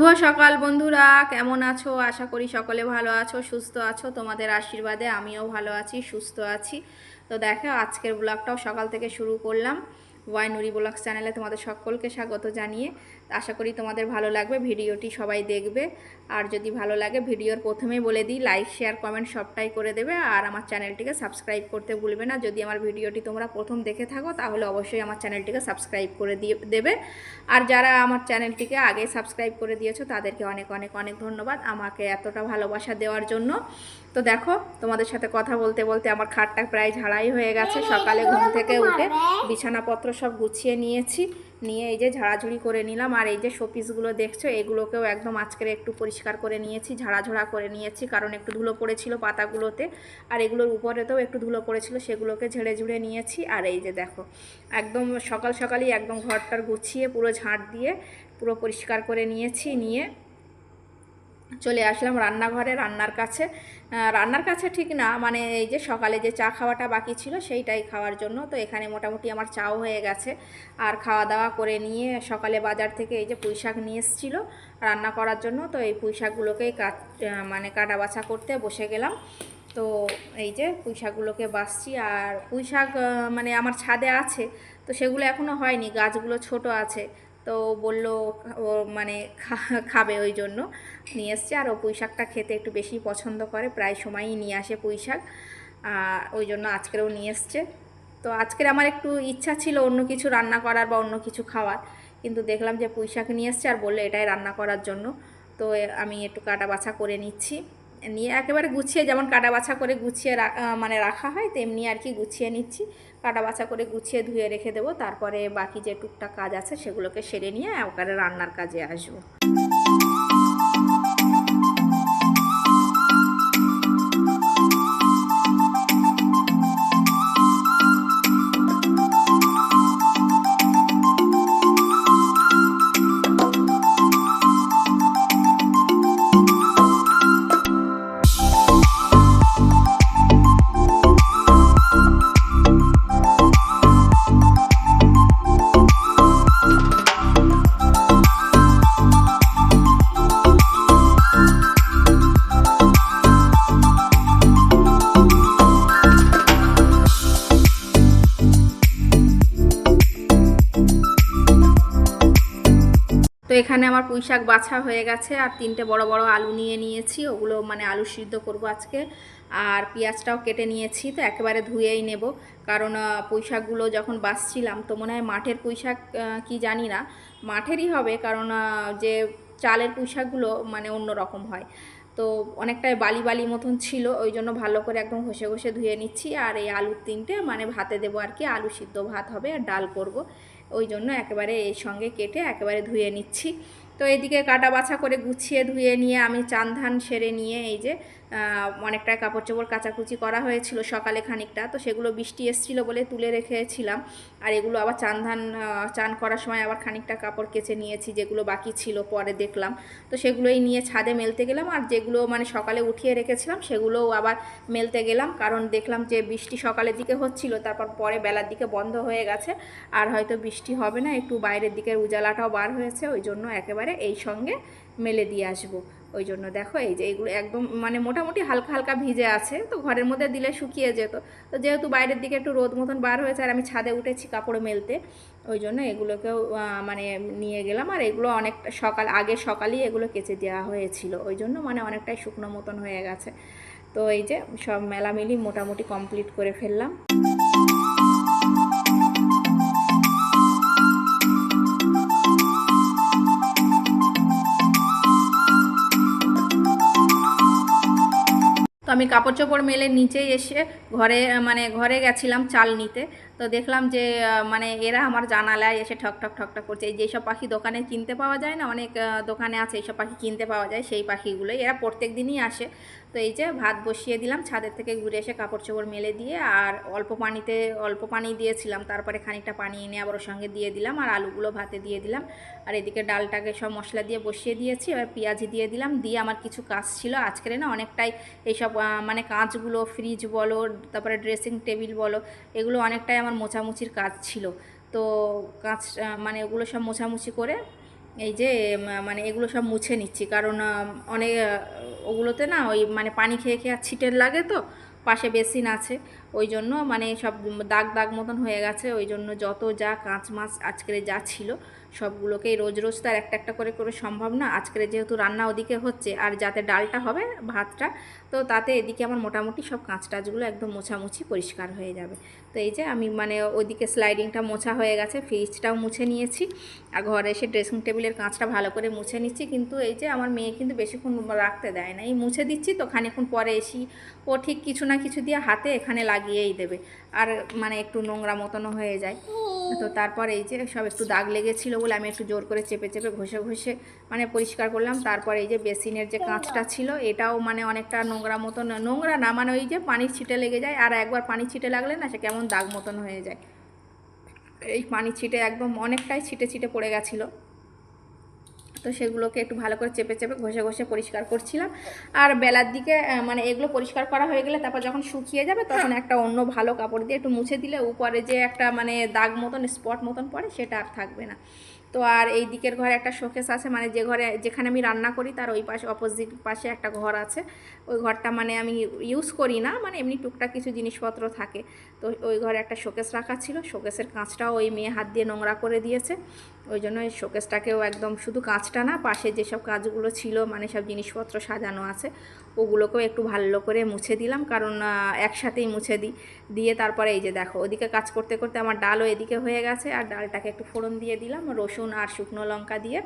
শুভ সকাল বন্ধুরা, কেমন আছো? আশা করি সকলে ভালো আছো, সুস্থ আছো। তোমাদের আশীর্বাদে আমিও ভালো আছি, সুস্থ আছি। তো দেখো, আজকের ব্লগটাও সকাল থেকে শুরু করলাম। ওয়াই নুরি ব্লগস চ্যানেলে তোমাদের সকলকে স্বাগত জানিয়ে আশা করি তোমাদের ভালো লাগবে, ভিডিওটি সবাই দেখবে। আর যদি ভালো লাগে, ভিডিওর প্রথমেই বলে দিই লাইক শেয়ার কমেন্ট সবটাই করে দেবে। আর আমার চ্যানেলটিকে সাবস্ক্রাইব করতে ভুলবে না। যদি আমার ভিডিওটি তোমরা প্রথম দেখে থাকো, তাহলে অবশ্যই আমার চ্যানেলটিকে সাবস্ক্রাইব করে দিয়ে দেবে। আর যারা আমার চ্যানেলটিকে আগে সাবস্ক্রাইব করে দিয়েছ, তাদেরকে অনেক অনেক অনেক ধন্যবাদ আমাকে এতটা ভালোবাসা দেওয়ার জন্য। তো দেখো, তোমাদের সাথে কথা বলতে বলতে আমার খাটটা প্রায় ঝাড়াই হয়ে গেছে। সকালে ঘুম থেকে উঠে বিছানাপত্র সব গুছিয়ে নিয়েছি। নিয়ে এই যে ঝাড়াঝুড়ি করে নিলাম। আর এই যে শোপিসগুলো দেখছ, এগুলোকেও একদম আজকের একটু পরিষ্কার করে নিয়েছি, ঝাড়াঝোড়া করে নিয়েছি, কারণ একটু ধুলো পড়েছিল পাতাগুলোতে। আর এগুলোর উপরেতেও একটু ধুলো পড়েছিল, সেগুলোকে ঝেড়ে ঝুড়ে নিয়েছি। আর এই যে দেখো, একদম সকাল সকালই একদম ঘরটার গুছিয়ে পুরো ঝাঁট দিয়ে পুরো পরিষ্কার করে নিয়েছি, নিয়ে চলে আসলাম রান্নাঘরে, রান্নার কাছে। রান্নার কাছে ঠিক না মানে এই যে সকালে যে চা খাওয়াটা বাকি ছিল সেইটাই খাওয়ার জন্য। তো এখানে মোটামুটি আমার চাও হয়ে গেছে। আর খাওয়া দাওয়া করে নিয়ে সকালে বাজার থেকে এই যে পুঁই শাক নিয়ে এসেছিল রান্না করার জন্য। তো এই পুঁই শাকগুলোকেই কাট মানে কাটা বাছা করতে বসে গেলাম। তো এই যে পুঁই শাকগুলোকে বাছছি আর পুঁই শাক মানে আমার ছাদে আছে, তো সেগুলো এখনও হয়নি। গাছগুলো ছোট আছে। তো বলল, ও মানে খাবে ওই জন্য। নিয়ে এসছে আর ও পুঁই শাকটা খেতে একটু বেশি পছন্দ করে, প্রায় সময়ই নিয়ে আসে পুঁই শাক ওই জন্য আজকেরও নিয়ে এসছে। তো আজকের আমার একটু ইচ্ছা ছিল অন্য কিছু রান্না করার বা অন্য কিছু খাওয়ার। কিন্তু দেখলাম যে পুঁই শাক নিয়ে এসছে আর বলল এটাই রান্না করার জন্য। তো আমি একটু কাটা বাছা করে নিচ্ছি। নিয়ে একেবারে গুছিয়ে, যেমন কাটা বাছা করে গুছিয়ে মানে রাখা হয়, তেমনি আর কি গুছিয়ে নিচ্ছি। কাটা বাছা করে গুছিয়ে ধুয়ে রেখে দেবো, তারপরে বাকি যে টুকটাক কাজ আছে সেগুলোকে সেরে নিয়ে ওখানে রান্নার কাজে আসব। এখানে আমার পুঁই শাক বাছা হয়ে গেছে, আর তিনটে বড় বড় আলু নিয়ে নিয়েছি, ওগুলো মানে আলু সিদ্ধ করব আজকে। আর পেঁয়াজটাও কেটে নিয়েছি, তো একেবারে ধুয়েই নেব, কারণ পুঁই শাকগুলো যখন বাছছিলাম, তো মনে হয় মাঠের পুঁই শাক কি জানি না, মাঠেরই হবে, কারণ যে চালের পুঁই শাকগুলো মানে অন্য রকম হয়। তো অনেকটাই বালি বালি মতন ছিল, ওই জন্য ভালো করে একদম ঘষে ঘষে ধুয়ে নিচ্ছি, আর এই আলুর তিনটে মানে ভাতে দেবো আর কি, আলু সিদ্ধ ভাত হবে, আর ডাল করব। ওই জন্য একেবারে এর সঙ্গে কেটে একেবারে ধুয়ে নিচ্ছি। তো এদিকে কাটা বাছা করে গুছিয়ে ধুয়ে নিয়ে আমি চান ধান সেরে নিয়ে এই যে আহ, অনেকটাই কাপড় চোপড় কাচাকুচি করা হয়েছিল সকালে খানিকটা। তো সেগুলো বৃষ্টি এসেছিল বলে তুলে রেখেছিলাম। আর এগুলো আবার চান ধান চান করার সময় আবার খানিকটা কাপড় কেচে নিয়েছি যেগুলো বাকি ছিল পরে দেখলাম। তো সেগুলোই নিয়ে ছাদে মেলতে গেলাম আর যেগুলো মানে সকালে উঠিয়ে রেখেছিলাম সেগুলোও আবার মেলতে গেলাম। কারণ দেখলাম যে বৃষ্টি সকালের দিকে হচ্ছিল তারপর পরে বেলার দিকে বন্ধ হয়ে গেছে। আর হয়তো বৃষ্টি হবে না একটু বাইরের দিকের উজালাটাও বার হয়েছে ওই জন্য একেবারে এই সঙ্গে মেলে দিয়ে আসব। ওই জন্য দেখো এই যে এইগুলো একদম মানে মোটামুটি হালকা হালকা ভিজে আছে। তো ঘরের মধ্যে দিলে শুকিয়ে যেত। তো যেহেতু বাইরের দিকে একটু রোদ মতন বার হয়েছে আর আমি ছাদে উঠেছি কাপড় মেলতে, ওই জন্য এগুলোকেও মানে নিয়ে গেলাম। আর এগুলো অনেকটা সকাল, আগে সকালেই এগুলো কেচে দেওয়া হয়েছিল। ওই জন্য মানে অনেকটাই শুকনো মতন হয়ে গেছে। তো এই যে সব মেলামেলি মোটামুটি কমপ্লিট করে ফেললাম। আমি কাপড় চোপড় মেলে নিচেই এসে ঘরে মানে ঘরে গেছিলাম চাল নিতে। তো দেখলাম যে মানে এরা আমার জানালায় এসে ঠক ঠক ঠক ঠক করছে। এই যেসব পাখি দোকানে কিনতে পাওয়া যায় না, অনেক দোকানে আছে, এইসব পাখি কিনতে পাওয়া যায়, সেই পাখিগুলোই এরা প্রত্যেক দিনই আসে। তো এই যে ভাত বসিয়ে দিলাম ছাদের থেকে ঘুরে এসে কাপড় চোপড় মেলে দিয়ে আর অল্প পানিতে, অল্প পানি দিয়েছিলাম, তারপরে খানিকটা পানি এনে আবার ওর সঙ্গে দিয়ে দিলাম আর আলুগুলো ভাতে দিয়ে দিলাম। আর এদিকে ডালটাকে সব মশলা দিয়ে বসিয়ে দিয়েছি, এবার পেঁয়াজি দিয়ে দিলাম, দিয়ে আমার কিছু কাজ ছিল। আজকের না অনেকটাই এইসব মানে কাঁচগুলো ফ্রিজ বলো, তারপরে ড্রেসিং টেবিল বলো, এগুলো অনেকটাই আমার মোছামুছির কাজ ছিল। তো কাঁচ মানে ওগুলো সব মোছামুছি করে এই যে মানে এগুলো সব মুছে নিচ্ছি। কারণ অনেক ওগুলোতে না ওই মানে পানি খেয়ে খেয়ে আর ছিটের লাগে তো, পাশে বেসিন আছে। ওই জন্য মানে সব দাগ দাগ মতন হয়ে গেছে। ওই জন্য যত যা কাঁচ মাছ আজকের যা ছিল, সবগুলোকেই রোজ রোজ তো আর একটা একটা করে করে সম্ভব না। আজকের যেহেতু রান্না ওদিকে হচ্ছে, আর যাতে ডালটা হবে, ভাতটা, তো তাতে এদিকে আমার মোটামুটি সব কাঁচ টাচগুলো একদম মোছামুছি পরিষ্কার হয়ে যাবে। তো এই যে আমি মানে ওদিকে স্লাইডিংটা মোছা হয়ে গেছে ফ্রিজটাও মুছে নিয়েছি। আর ঘরে এসে ড্রেসিং টেবিলের কাঁচটা ভালো করে মুছে নিচ্ছি। কিন্তু এই যে আমার মেয়ে কিন্তু বেশিক্ষণ রাখতে দেয় না। এই মুছে দিচ্ছি তো খানিক্ষণ পরে এসি, ও ঠিক কিছু না কিছু দিয়ে হাতে এখানে লাগিয়েই দেবে। আর মানে একটু নোংরা মতনও হয়ে যায়। তো তারপর এই যে সব একটু দাগ লেগেছিলো বলে আমি একটু জোর করে চেপে চেপে ঘষে ঘষে মানে পরিষ্কার করলাম। তারপর এই যে বেসিনের যে কাঁচটা ছিল, এটাও মানে অনেকটা নোংরা মতন, নোংরা না মানে ওই যে পানির ছিটে লেগে যায় আর একবার পানি ছিটে লাগলে না সে কেমন দাগ মতন হয়ে যায়। এই পানি ছিটে একদম অনেকটাই ছিটে ছিটে পড়ে গেছিল। তো সেগুলোকে একটু ভালো করে চেপে চেপে ঘষে ঘষে পরিষ্কার করছিলাম। আর বেলার দিকে মানে এগুলো পরিষ্কার করা হয়ে গেলে তারপর যখন শুকিয়ে যাবে তখন একটা অন্য ভালো কাপড় দিয়ে একটু মুছে দিলে উপরে যে একটা মানে দাগ মতন, স্পট মতন পড়ে সেটা আর থাকবে না। তো আর এই দিকের ঘরে একটা শোকেস আছে মানে যে ঘরে, যেখানে আমি রান্না করি তার ওই পাশে অপোজিট পাশে একটা ঘর আছে। ওই ঘরটা মানে আমি ইউজ করি না মানে এমনি টুকটাক কিছু জিনিসপত্র থাকে। তো ওই ঘরে একটা শোকেস রাখা ছিল, শোকেসের কাঁচটাও ওই মেয়ে হাত দিয়ে নোংরা করে দিয়েছে। ওই জন্য এই শোকেসটাকেও একদম শুধু কাঁচটা না, পাশে যেসব কাজগুলো ছিল মানে সব জিনিসপত্র সাজানো আছে, ওগুলোকেও একটু ভালো করে মুছে দিলাম। কারণ একসাথেই মুছে দিই দিয়ে তারপরে এই যে দেখো, ওদিকে কাজ করতে করতে আমার ডালও এদিকে হয়ে গেছে, আর ডালটাকে একটু ফোড়ন দিয়ে দিলাম, রসুন আর শুকনো লঙ্কা দিয়ে।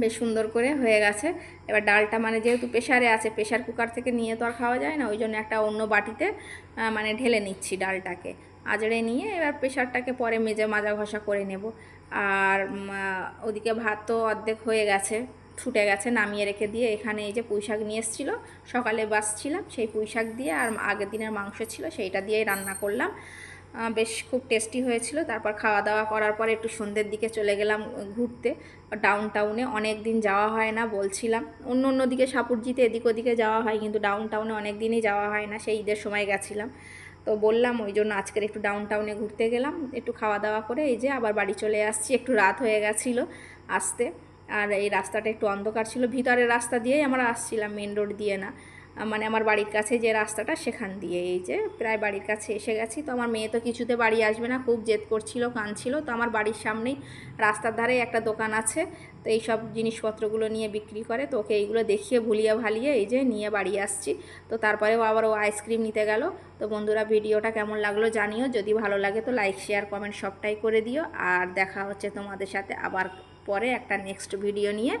বেশ সুন্দর করে হয়ে গেছে। এবার ডালটা মানে যেহেতু প্রেশারে আছে প্রেশার কুকার থেকে নিয়ে তো আর খাওয়া যায় না, ওই জন্য একটা অন্য বাটিতে মানে ঢেলে নিচ্ছি ডালটাকে। আজড়ে নিয়ে এবার প্রেশারটাকে পরে মেজে মাজা ঘষা করে নেব। আর ওদিকে ভাত তো অর্ধেক হয়ে গেছে, ছুটে গেছে, নামিয়ে রেখে দিয়ে এখানে এই যে পুঁইশাক নিয়ে এসেছিল, সকালে বাসছিলাম সেই পুঁইশাক দিয়ে আর আগের দিনের মাংস ছিল, সেইটা দিয়েই রান্না করলাম। বেশ খুব টেস্টি হয়েছিল, তারপর খাওয়া দাওয়া করার পরে একটু সন্ধ্যের দিকে চলে গেলাম ঘুরতে। ডাউন টাউনে অনেক দিন যাওয়া হয় না বলছিলাম, অন্য অন্য দিকে সাপুরজিতে এদিক ওদিকে যাওয়া হয়, কিন্তু ডাউন টাউনে অনেক দিনই যাওয়া হয় না, সেই ঈদের সময় গেছিলাম। তো বললাম ওই জন্য আজকের একটু ডাউন টাউনে ঘুরতে গেলাম, একটু খাওয়া দাওয়া করে এই যে আবার বাড়ি চলে আসছি, একটু রাত হয়ে গেছিল আসতে। আর এই রাস্তাটা একটু অন্ধকার ছিল, ভিতরের রাস্তা দিয়েই আমরা আসছিলাম মেন রোড দিয়ে না। মানে আমার বাড়ির কাছে যে রাস্তাটা সেখান দিয়ে এই যে প্রায় বাড়ির কাছে এসে গেছি। তো আমার মেয়ে তো কিছুতে বাড়ি আসবে না, খুব জেদ করছিল, কাঁদছিল। তো আমার বাড়ির সামনেই রাস্তার ধারে একটা দোকান আছে। তো এই সব জিনিসপত্রগুলো নিয়ে বিক্রি করে, তো ওকে এইগুলো দেখিয়ে ভুলিয়ে ভালিয়ে এই যে নিয়ে বাড়ি আসছি। তো তারপরেও আবার ও আইসক্রিম নিতে গেল। তো বন্ধুরা, ভিডিওটা কেমন লাগল জানিও। যদি ভালো লাগে তো লাইক, শেয়ার, কমেন্ট সবটাই করে দিও। আর দেখা হচ্ছে তোমাদের সাথে আবার পরে একটা নেক্সট ভিডিও নিয়ে।